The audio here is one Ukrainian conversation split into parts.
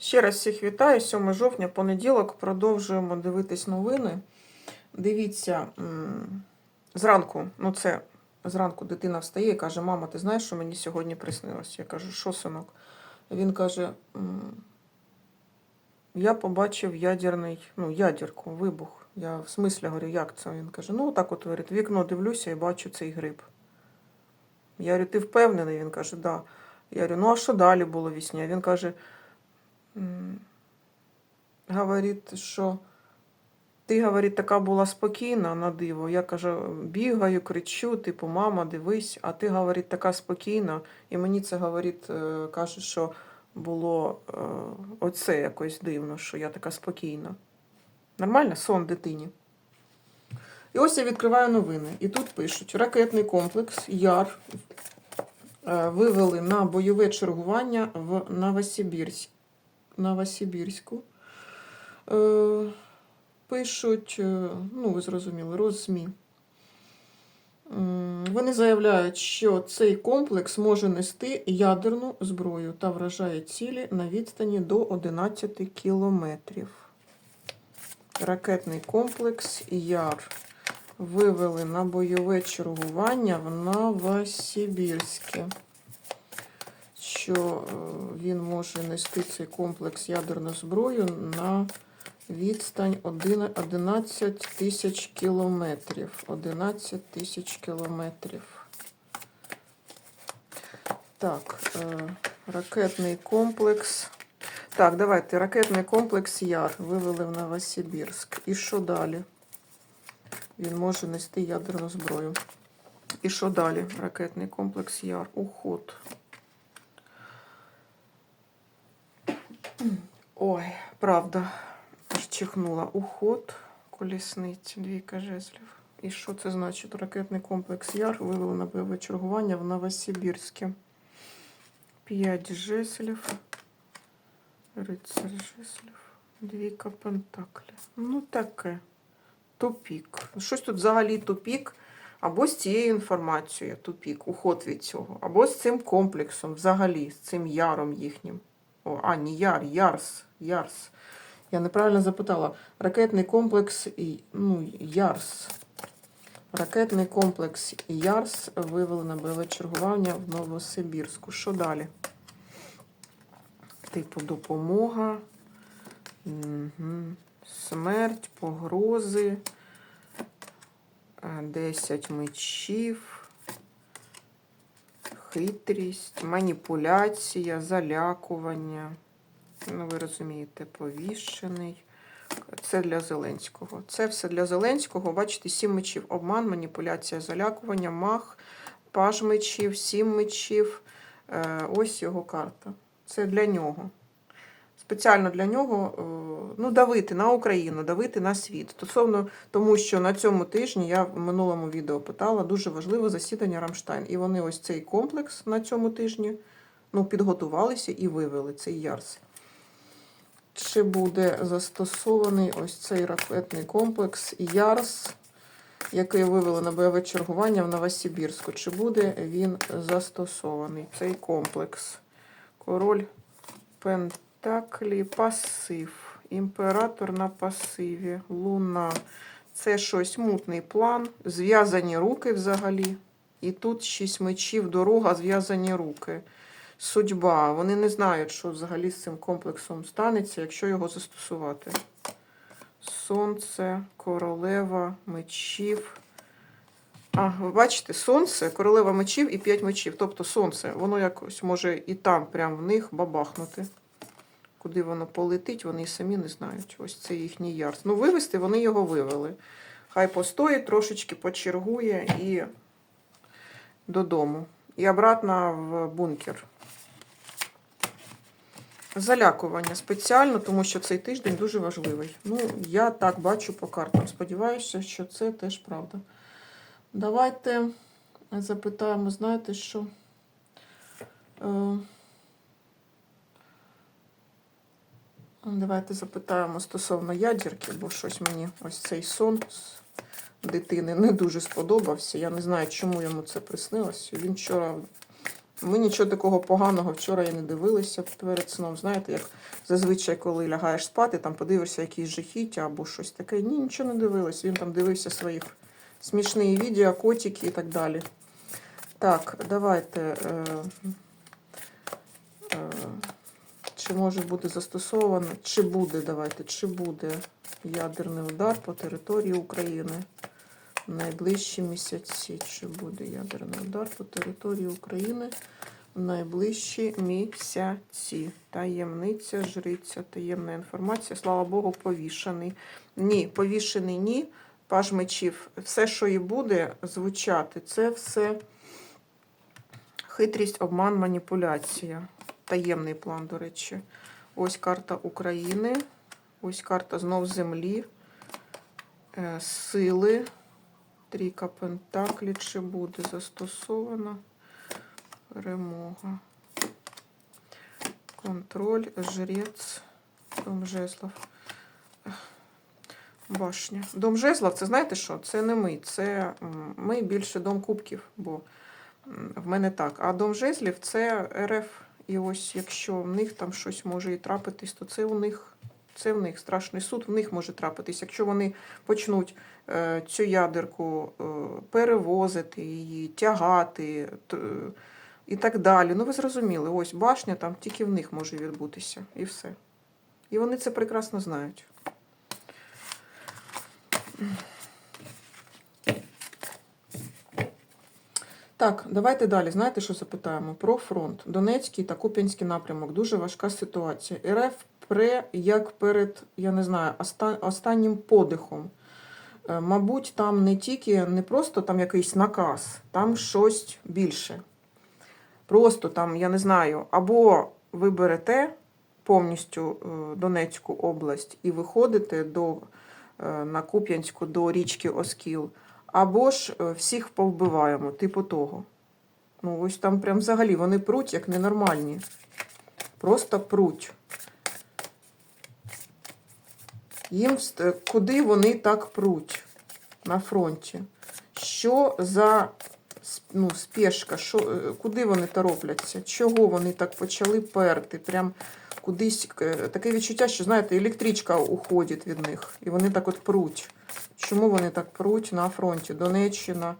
Ще раз всіх вітаю. 7 жовтня, понеділок. Продовжуємо дивитись новини. Дивіться, зранку, ну це зранку дитина встає і каже: Мама, ти знаєш, що мені сьогодні приснилось? Я кажу, що синок? Він каже: Я побачив ядерний, ну, ядерку, вибух. Я в смислі говорю, як це? Він каже: ну, так от говорить, вікно дивлюся і бачу цей гриб. Я говорю, ти впевнений? Він каже, да. Я говорю, ну а що далі було вісні? Він каже, говорить, що ти, говорить, така була спокійна на диво. Я кажу, бігаю, кричу, типу, мама, дивись, а ти, говорить, така спокійна. І мені це говорить, е, каже, що було е, оце якось дивно, що я така спокійна. Нормально? Сон дитині. І ось я відкриваю новини. І тут пишуть: ракетний комплекс Яр е, вивели на бойове чергування в Новосибірськ. Новосибірську. Е, Пишуть, е, ну ви зрозуміли, роззмі. М, Вони заявляють, що цей комплекс може нести ядерну зброю та вражає цілі на відстані до 11 кілометрів. Ракетний комплекс Яр вивели на бойове чергування в Новосибірське. Що е, він може нести цей комплекс ядерну зброю на відстань 11 тисяч кілометрів. 11 тисяч кілометрів. Так, е, ракетний комплекс. Так, давайте. Ракетний комплекс Яр вивели в Новосибірськ. І що далі? Він може нести ядерну зброю. І що далі? Ракетний комплекс Яр. Уход. Ой, правда. Чихнула. Уход колісниць, двійка жезлів. І що це значить? Ракетний комплекс Яр вивели на бойове чергування в Новосибірське. П'ять жезлів. Рицар жезлів. Двійка пентаклів. Ну таке. Тупік. Щось тут взагалі тупік. Або з цією інформацією тупік, уход від цього, або з цим комплексом, взагалі, з цим яром їхнім. О, а, не яр, ярс, ярс. Я неправильно запитала. Ракетний комплекс і- ну, Ярс. Ракетний комплекс Ярс вивели на бойове чергування в Новосибірську. Що далі? Типу допомога, угу. смерть, погрози, е, 10 мечів, хитрість, маніпуляція, залякування. Ну, ви розумієте, повішений. Це для Зеленського. Це все для Зеленського. Бачите, сім мечів. Обман, маніпуляція, залякування, мах, паж мечів, сім мечів. Е, ось його карта. Це для нього. Спеціально для нього е, ну, давити на Україну, давити на світ. Стосовно тому, що на цьому тижні я в минулому відео питала, дуже важливе засідання Рамштайн. І вони ось цей комплекс на цьому тижні ну, підготувалися і вивели цей ярс. Чи буде застосований ось цей ракетний комплекс Ярс, який вивели на бойове чергування в Новосибірську? Чи буде він застосований, цей комплекс? Король Пентаклі, пасив. Імператор на пасиві, луна. Це щось мутний план. Зв'язані руки взагалі. І тут шість мечів, дорога, зв'язані руки судьба. Вони не знають, що взагалі з цим комплексом станеться, якщо його застосувати. Сонце, королева, мечів. А, ви бачите, сонце, королева мечів і п'ять мечів. Тобто сонце, воно якось може і там, прямо в них бабахнути. Куди воно полетить, вони самі не знають. Ось це їхній ярс. Ну, вивести вони його вивели. Хай постоїть, трошечки почергує і додому. І обратно в бункер. Залякування спеціально, тому що цей тиждень дуже важливий. Ну, я так бачу по картам. Сподіваюся, що це теж правда. Давайте запитаємо, знаєте, що. Е, Давайте запитаємо стосовно ядерки, бо щось мені ось цей сон з дитини не дуже сподобався. Я не знаю, чому йому це приснилося. Він вчора Ми нічого такого поганого вчора і не дивилися перед сном. Знаєте, як зазвичай, коли лягаєш спати, там подивишся якісь жахіття або щось таке. Ні, нічого не дивилась. Він там дивився своїх смішні відео, котики і так далі. Так, давайте. Е, е, чи може бути застосовано, чи буде, давайте, чи буде ядерний удар по території України в найближчі місяці. Чи буде ядерний удар по території України в найближчі місяці? Таємниця, жриця, таємна інформація. Слава Богу, повішений. Ні, повішений ні. Паж мечів. Все, що і буде звучати, це все хитрість, обман, маніпуляція. Таємний план, до речі. Ось карта України. Ось карта знов землі. Е, Сили. Трійка Пентаклі. Чи буде застосована? Перемога. Контроль, жрець, дом жезлов. Башня. Дом жезлов, це знаєте що? Це не ми. Це ми більше дом кубків, бо в мене так. А дом жезлів це РФ. І ось якщо в них там щось може і трапитись, то це у них. Це в них страшний суд, в них може трапитись. Якщо вони почнуть е, цю ядерку е, перевозити, її тягати і так далі. Ну, ви зрозуміли, ось башня там тільки в них може відбутися. І все. І вони це прекрасно знають. Так, давайте далі. Знаєте, що запитаємо? Про фронт. Донецький та Куп'янський напрямок. Дуже важка ситуація. РФ пре як перед, я не знаю, останнім подихом. Е, Мабуть, там не тільки, не просто там якийсь наказ, там щось більше. Просто там, я не знаю, або ви берете повністю е, Донецьку область і виходите до, е, на Куп'янську до річки Оскіл, або ж е, всіх повбиваємо, типу того. Ну, ось там прям взагалі вони пруть як ненормальні. Просто пруть. Їм куди вони так пруть на фронті? Що за ну, спешка? Що, е, куди вони торопляться? Чого вони так почали перти? Прям кудись е, таке відчуття, що знаєте, електричка уходить від них, і вони так от пруть. Чому вони так пруть на фронті? Донеччина,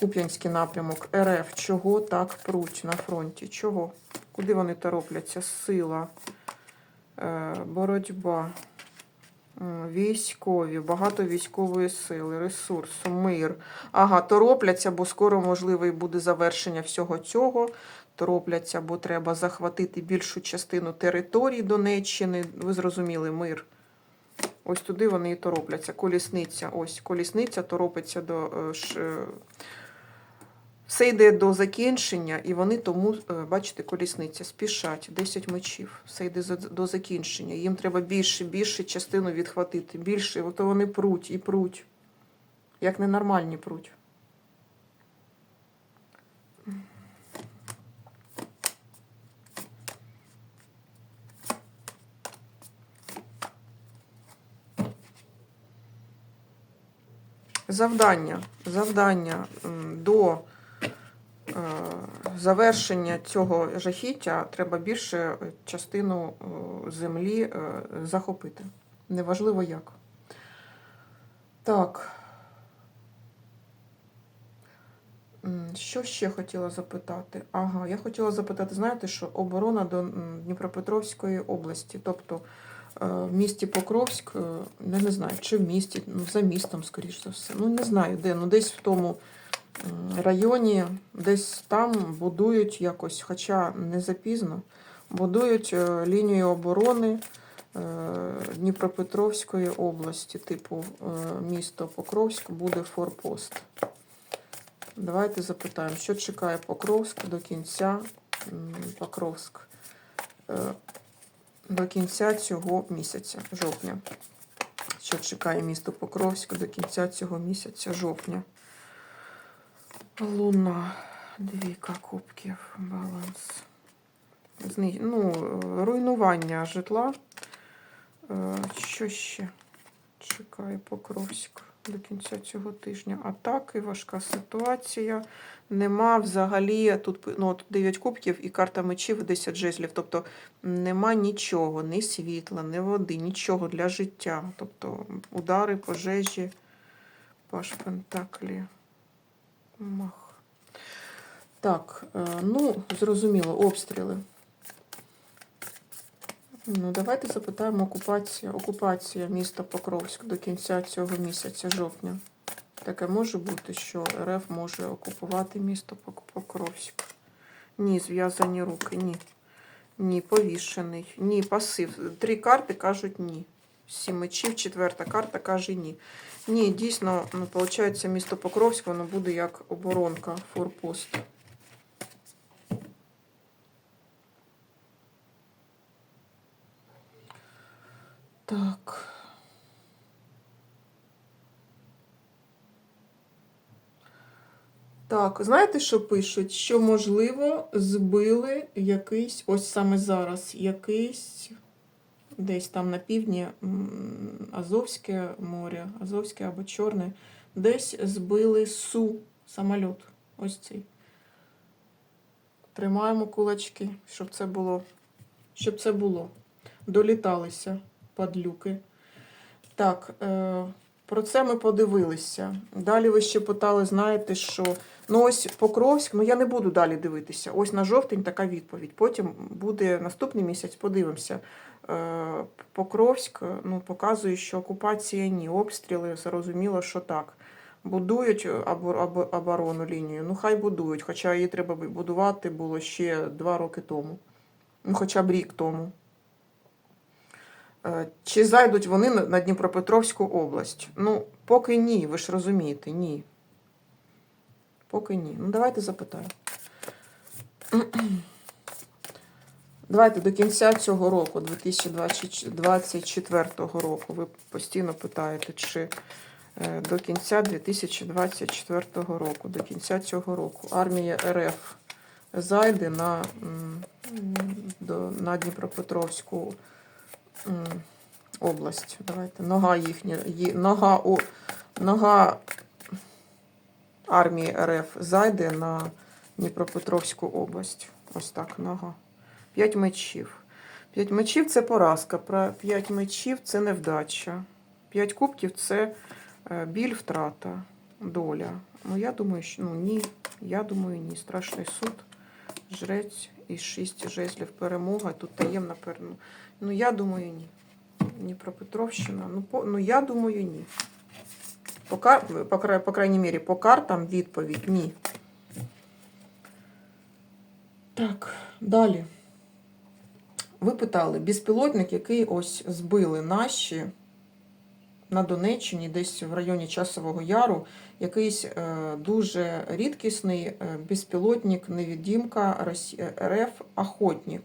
Куп'янський напрямок, РФ. Чого так пруть на фронті? Чого? Куди вони торопляться? Сила, е, боротьба. Військові, багато військової сили, ресурсу, мир. Ага, торопляться, бо скоро можливо і буде завершення всього цього. Торопляться, бо треба захватити більшу частину території Донеччини. Ви зрозуміли, мир. Ось туди вони і торопляться. Колісниця. Ось колісниця торопиться до. е, е, Все йде до закінчення, і вони тому, е, бачите, колісниця, спішать. 10 мечів. Все йде до закінчення. Їм треба більше, більше частину відхватити. Більше, то вони пруть і пруть. Як ненормальні пруть. Завдання. Завдання до е, завершення цього жахіття треба більше частину е, землі е, захопити. Неважливо як. Так. Що ще хотіла запитати? Ага, я хотіла запитати, знаєте, що оборона до Дніпропетровської області, тобто е, в місті Покровськ, е, я не знаю, чи в місті, ну, за містом, скоріш за все. Ну, не знаю, де, ну десь в тому районі, десь там будують якось, хоча не запізно, будують е, лінію оборони е, Дніпропетровської області, типу е, місто Покровськ буде форпост. Давайте запитаємо, що чекає Покровськ до кінця Покровськ е, до кінця цього місяця, жовтня. Що чекає місто Покровськ до кінця цього місяця, жовтня. Луна, двійка кубків, баланс. Зни... Ну, руйнування житла. Е, Що ще чекає Покровськ? До кінця цього тижня. Атаки, важка ситуація. Нема взагалі тут ну, от 9 кубків і карта мечів 10 жезлів. Тобто нема нічого, ні світла, ні води, нічого для життя. Тобто удари, пожежі, паш Пентаклі. Мах. Так, е, ну, зрозуміло, обстріли. Ну, давайте запитаємо окупація. Окупація міста Покровськ до кінця цього місяця, жовтня. Таке може бути, що РФ може окупувати місто Покровськ. Ні, зв'язані руки, ні. Ні, повішений. Ні, пасив. Три карти кажуть ні. Сім мечів, четверта карта каже ні. Ні, дійсно, виходить, місто Покровськ, воно буде як оборонка, форпост. Так. Так, знаєте, що пишуть? Що, можливо, збили якийсь, ось саме зараз, якийсь десь там на півдні Азовське море, Азовське або Чорне, десь збили Су самоліт. Ось цей. Тримаємо кулачки, щоб це було. Щоб це було. Доліталися падлюки. Так, е, про це ми подивилися. Далі ви ще питали, знаєте, що. Ну, ось Покровськ, ну я не буду далі дивитися. Ось на жовтень така відповідь. Потім буде наступний місяць, подивимося. Е, Покровськ ну, показує, що окупація ні, обстріли, зрозуміло, що так. Будують оборонну лінію. Ну, хай будують, хоча її треба будувати було ще два роки тому. Ну, хоча б рік тому. Е, Чи зайдуть вони на Дніпропетровську область? Ну, поки ні, ви ж розумієте, ні. Поки ні. Ну, давайте запитаємо. Давайте до кінця цього року, 2024 року, ви постійно питаєте, чи е, до кінця 2024 року, до кінця цього року армія РФ зайде на, на Дніпропетровську м, область. Давайте. Нога їхня, нога, о, нога армії РФ зайде на Дніпропетровську область. Ось так, нога. П'ять мечів. П'ять мечів це поразка. П'ять мечів це невдача. П'ять кубків це е, біль, втрата, доля. Ну, я думаю, що ну ні. Я думаю, ні. Страшний суд, жрець і шість жезлів перемога. Тут таємна перемога. Ну, я думаю, ні. Дніпропетровщина. Ну, по, ну я думаю, ні. По, по, по крайній мірі, по картам відповідь ні. Так, далі. Ви питали, безпілотник, який ось збили наші на Донеччині, десь в районі Часового Яру, якийсь е, дуже рідкісний е, безпілотник, невідімка е, РФ Охотник.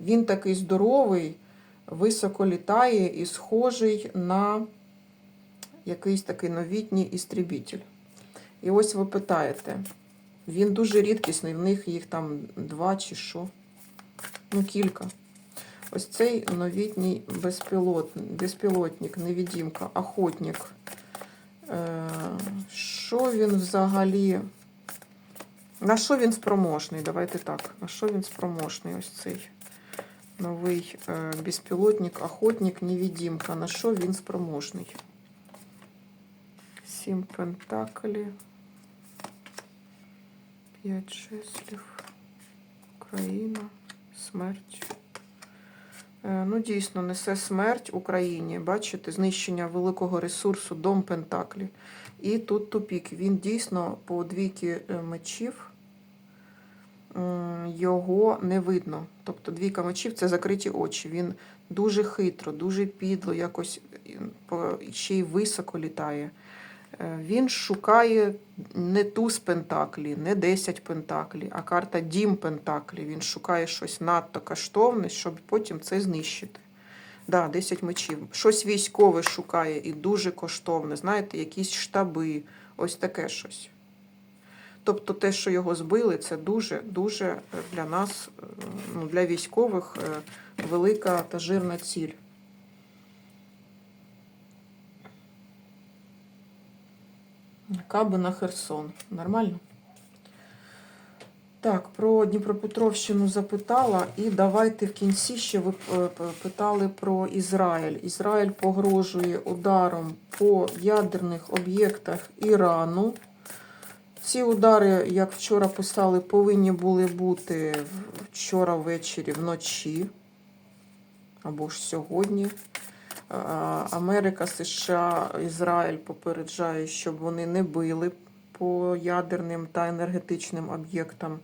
Він такий здоровий, високо літає і схожий на якийсь такий новітній істребітель. І ось ви питаєте, він дуже рідкісний, в них їх там два чи що. Ну, кілька. Ось цей новітній безпілот, безпілотник, невідімка, охотник. Е, Що він взагалі? На що він спроможний? Давайте так. На що він спроможний? Ось цей новий е, безпілотник, охотник, невідімка. На що він спроможний? Сім пентаклі. П'ять жезлів. Україна. Смерть. Е, Ну, дійсно, несе смерть Україні. Бачите, знищення великого ресурсу, дом Пентаклі. І тут тупік. Він дійсно по двійки е, мечів його не видно. Тобто двійка мечів це закриті очі. Він дуже хитро, дуже підло, якось е, ще й високо літає. Е, Він шукає не туз пентаклі, не 10 пентаклі, а карта Дім Пентаклі. Він шукає щось надто коштовне, щоб потім це знищити. Да, 10 мечів. Щось військове шукає і дуже коштовне. Знаєте, якісь штаби, ось таке щось. Тобто те, що його збили, це дуже, дуже е, для нас, е, ну, для військових, е, велика та жирна ціль. Каби на Херсон. Нормально? Так, про Дніпропетровщину запитала, і давайте в кінці ще ви е, питали про Ізраїль. Ізраїль погрожує ударом по ядерних об'єктах Ірану. Ці удари, як вчора писали, повинні були бути вчора ввечері вночі або ж сьогодні. А, Америка, США, Ізраїль попереджає, щоб вони не били по ядерним та енергетичним об'єктам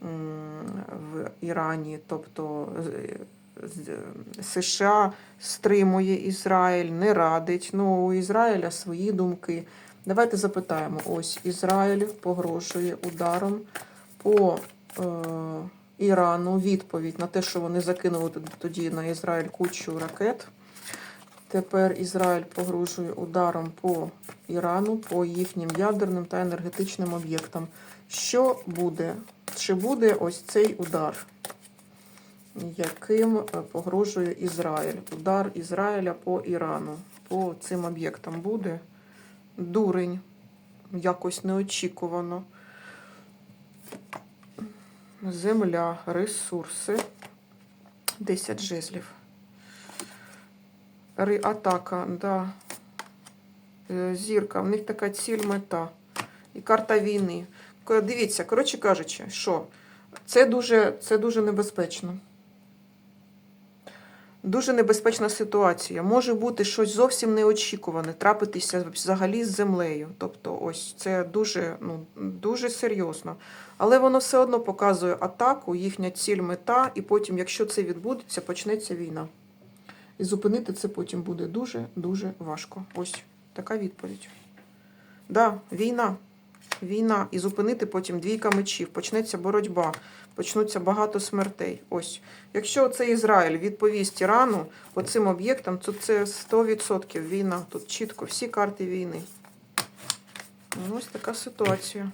в Ірані. Тобто США стримує Ізраїль, не радить. Ну, у Ізраїля свої думки. Давайте запитаємо: ось Ізраїль погрожує ударом по е, Ірану. Відповідь на те, що вони закинули тоді на Ізраїль кучу ракет. Тепер Ізраїль погрожує ударом по Ірану, по їхнім ядерним та енергетичним об'єктам. Що буде? Чи буде ось цей удар, яким е, погрожує Ізраїль? Удар Ізраїля по Ірану, по цим об'єктам буде? Дурень, якось неочікувано. Земля, ресурси. 10 жезлів. Атака, да. Е, Зірка, в них така ціль мета. І карта війни. Дивіться, коротше кажучи, що це дуже, це дуже небезпечно. Дуже небезпечна ситуація. Може бути щось зовсім неочікуване, трапитися взагалі з землею. Тобто, ось це дуже, ну, дуже серйозно. Але воно все одно показує атаку, їхня ціль, мета, і потім, якщо це відбудеться, почнеться війна. І зупинити це потім буде дуже-дуже важко. Ось така відповідь. Да, війна. Війна. І зупинити потім двійка мечів. Почнеться боротьба, почнуться багато смертей. Ось. Якщо це Ізраїль відповість Ірану по цим об'єктам, то це 100% війна. Тут чітко всі карти війни. Ось така ситуація.